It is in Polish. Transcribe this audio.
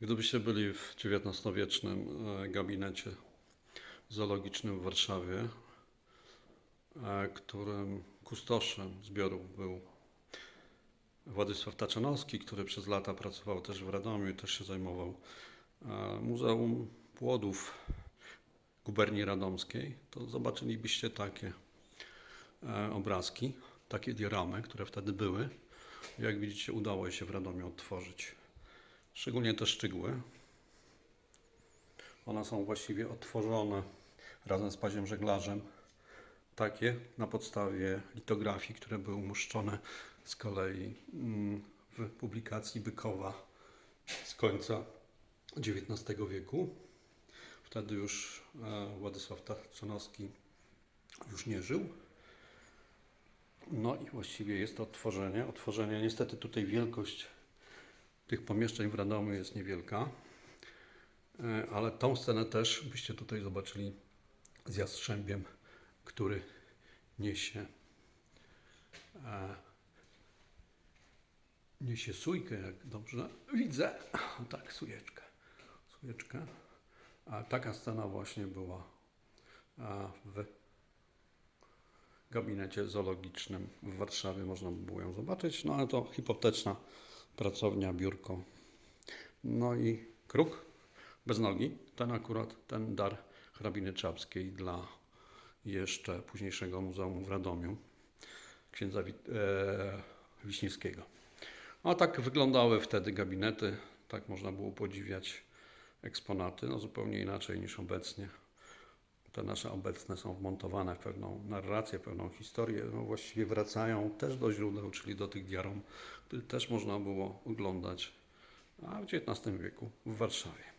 Gdybyście byli w XIX-wiecznym e, gabinecie zoologicznym w Warszawie, e, którym kustoszem zbiorów był Władysław Taczanowski, który przez lata pracował też w Radomiu i też się zajmował e, Muzeum Płodów Guberni Radomskiej, to zobaczylibyście takie obrazki, takie dioramy, które wtedy były. Jak widzicie, udało się w Radomiu odtworzyć. Szczególnie te szczegóły. One są właściwie odtworzone razem z paziem żeglarzem. Takie na podstawie litografii, które były umuszczone z kolei mm, w publikacji Bykowa z końca XIX wieku. Wtedy już e, Władysław Taczanowski już nie żył. No i właściwie jest to odtworzenie. Odtworzenie, niestety tutaj wielkość tych pomieszczeń w Radomiu jest niewielka, E, ale tą scenę też byście tutaj zobaczyli z jastrzębiem, który niesie e, niesie sójkę, jak dobrze widzę. Tak, sujeczkę. Sujeczkę. Taka scena właśnie była e, w gabinecie zoologicznym w Warszawie. Można by było ją zobaczyć, no ale to hipotetyczna pracownia, biurko. No i kruk bez nogi. Ten akurat, ten dar hrabiny Czapskiej dla jeszcze późniejszego muzeum w Radomiu księdza e, Wiśniewskiego. A tak wyglądały wtedy gabinety, tak można było podziwiać eksponaty, no zupełnie inaczej niż obecnie. Te nasze obecne są wmontowane w pewną narrację, pewną historię, no właściwie wracają też do źródeł, czyli do tych diarom, które też można było oglądać a w XIX wieku w Warszawie.